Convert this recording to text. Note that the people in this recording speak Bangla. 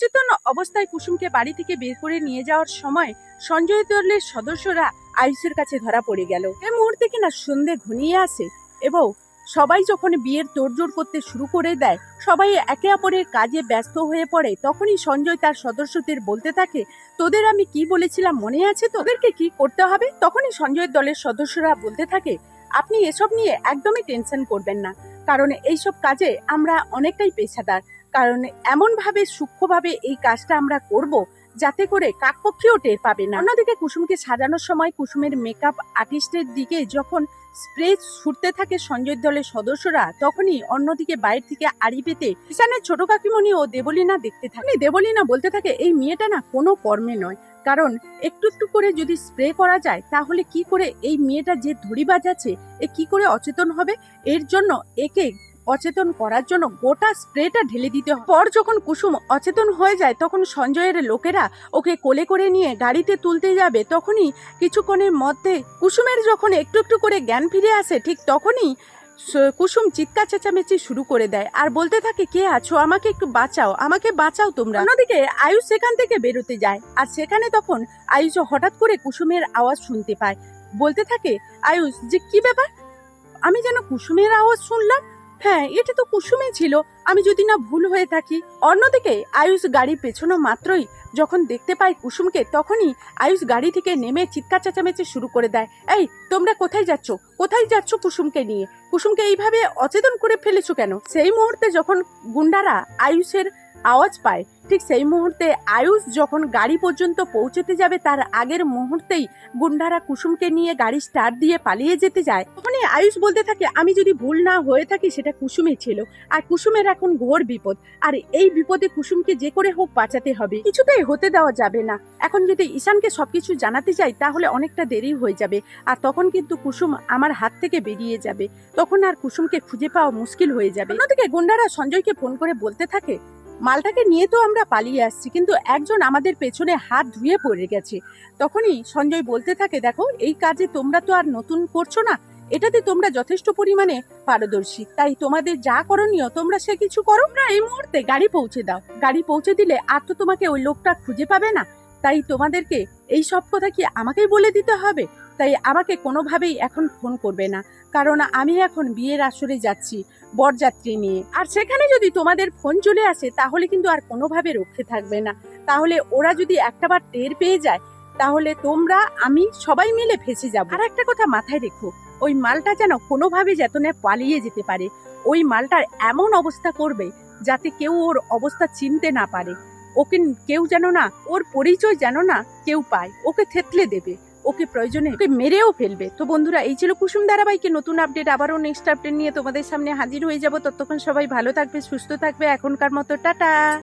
অচেতন অবস্থায় কুসুমকে বাড়ি থেকে বের করে নিয়ে যাওয়ার সময় সঞ্জয় দলের সদস্যরা আয়ুষের কাছে ধরা পড়ে গেল। এই মুহূর্তে কিনা সন্ধে ঘনিয়ে আসে এবং সবাই যখন বিয়ের তোড়জোড় করতে শুরু করে দেয়, সবাই একে অপরের কাজে ব্যস্ত হয়ে পড়ে। তখনই সঞ্জয় তার সদস্যদের বলতে থাকে, তোদের আমি কি বলেছিলাম মনে আছে? তোদেরকে কি করতে হবে? তখনই সঞ্জয়ের দলের সদস্যরা বলতে থাকে, আপনি এসব নিয়ে একদমই টেনশন করবেন না। কারণ এইসব কাজে আমরা অনেকটাই পেশাদার। কারণ এমনভাবে সূক্ষ্মভাবে এই কাজটা আমরা করব যাতে করে কাকপক্ষীও টের পাবে না। অন্যদিকে কুসুমকে সাজানোর সময় কুসুমের মেকআপ আর্টিস্টের দিকে যখন স্প্রে ছুটতে থাকে সঞ্জয় দলের সদস্যরা, তখনই অন্যদিকে বাইরে থেকে আড়ি পেতে ঈশানের ছোট কাকিমণি ও দেবলীনা দেখতে থাকে। দেবলীনা বলতে থাকে, এই মেয়েটা না কোনো কর্মে নয়। কারণ একটু একটু করে যদি স্প্রে করা যায়, তাহলে কি করে এই মেয়েটা যে ধরি বাজাচ্ছে, এ কি করে অচেতন হবে? এর জন্য একে অচেতন করার জন্য গোটা স্প্রেটা ঢেলে দিতে হয়। পর যখন কুসুম অচেতন হয়ে যায়, তখন সঞ্জয়ের লোকেরা ওকে কোলে করে নিয়ে গাড়িতে তুলতে যাবে। তখনই কিছুক্ষণের মধ্যে কুসুমের যখন একটু একটু করে জ্ঞান ফিরে আসে, ঠিক তখনই কুসুম চিৎকার চেঁচামেচি শুরু করে দেয়। আর বলতে থাকে, কে আছো? আমাকে একটু বাঁচাও। আমাকে বাঁচাও তোমরা। অন্যদিকে আয়ুষ সেখান থেকে বেরোতে যায়। আর সেখানে তখন আয়ুষ হঠাৎ করে কুসুমের আওয়াজ শুনতে পায়। বলতে থাকে, আয়ুষ, যে কি ব্যাপার? আমি যেন কুসুমের আওয়াজ শুনলাম? হ্যাঁ এটা তো কুসুমে ছিল। আমি যদি না ভুল হয়ে থাকি, অন্যদিকে আয়ুষ গাড়ি পেছনো মাত্রই যখন দেখতে পায় কুসুমকে, তখনই আয়ুষ গাড়ি থেকে নেমে চিৎকার চেঁচামেচি শুরু করে দেয়। এই, তোমরা কোথায় যাচ্ছ? কোথায় যাচ্ছ কুসুমকে নিয়ে? কুসুমকে এইভাবে অচেতন করে ফেলেছো কেন? সেই মুহূর্তে যখন গুন্ডারা আয়ুষের আওয়াজ পায় ঠিক সেই মুহূর্তে আয়ুষ যখন গাড়ি পর্যন্ত পৌঁছতে যাবে, তার আগের মুহূর্তেই গুন্ডারা কুসুমকে নিয়ে গাড়ি স্টার্ট দিয়ে পালিয়ে যেতে যায়। তখনই আয়ুষ বলতে থাকে, আমি যদি ভুল না হয়ে থাকি, সেটা কুসুমই ছিল। আর কুসুমের এখন ঘোর বিপদ। আর এই বিপদে কুসুমকে যে করে হোক বাঁচাতে হবে। কিছুতেই হতে দেওয়া যাবে না। এখন যদি ঈশানকে সবকিছু জানাতে যাই, তাহলে অনেকটা দেরি হয়ে যাবে। আর তখন কিন্তু কুসুম আমার হাত থেকে বেরিয়ে যাবে। তখন আর কুসুমকে খুঁজে পাওয়া মুশকিল হয়ে যাবে। অন্যদিকে গুন্ডারা সঞ্জয়কে ফোন করে বলতে থাকে মালটাকে নিয়ে তো আমরা পালিয়ে আসছি, কিন্তু একজন আমাদের পেছনে হাত ধুয়ে পড়ে গেছে। তখনই সঞ্জয় বলতে থাকে, দেখো, এই কাজে তোমরা তো আর নতুন করছ না, এটাতে তোমরা যথেষ্ট পরিমাণে পারদর্শী। তাই তোমাদের যা করণীয়, তোমরা সে কিছু করো। না এই মুহূর্তে গাড়ি পৌঁছে দাও। গাড়ি পৌঁছে দিলে আর তো তোমাকে ওই লোকটা খুঁজে পাবে না। তাই তোমাদেরকে এই সব কথা কি আমাকেই বলে দিতে হবে? তাই আমাকে কোনোভাবেই এখন ফোন করবে না। কারণ আমি এখন বিয়ের আসরে যাচ্ছি, বরযাত্রী নিয়ে। আর সেখানে যদি তোমাদের ফোন চলে আসে, তাহলে কিন্তু আর কোনোভাবে রক্ষে থাকবে না। তাহলে ওরা যদি একটাবার টের পেয়ে যায়, তাহলে তোমরা, আমি সবাই মিলে ফেসে যাব। আর একটা কথা মাথায় রেখো, ওই মালটা যেন কোনোভাবে যেতনে পালিয়ে যেতে পারে। ওই মালটার এমন অবস্থা করবে, যাতে কেউ ওর অবস্থা চিনতে না পারে। ওকে কেউ যেন না, ওর পরিচয় যেন না কেউ পায়। ওকে থেতলে দেবে। ওকে প্রয়োজনে ওকে মেরেও ফেলবে। তো বন্ধুরা, এই ছিল কুসুম ধারাবাহিকে নতুন আপডেট আবারও নেক্সট আপডেট নিয়ে তোমাদের সামনে হাজির হয়ে যাব। ততক্ষণ সবাই ভালো থাকবে, সুস্থ থাকবে। এখনকার মতো, টাটা!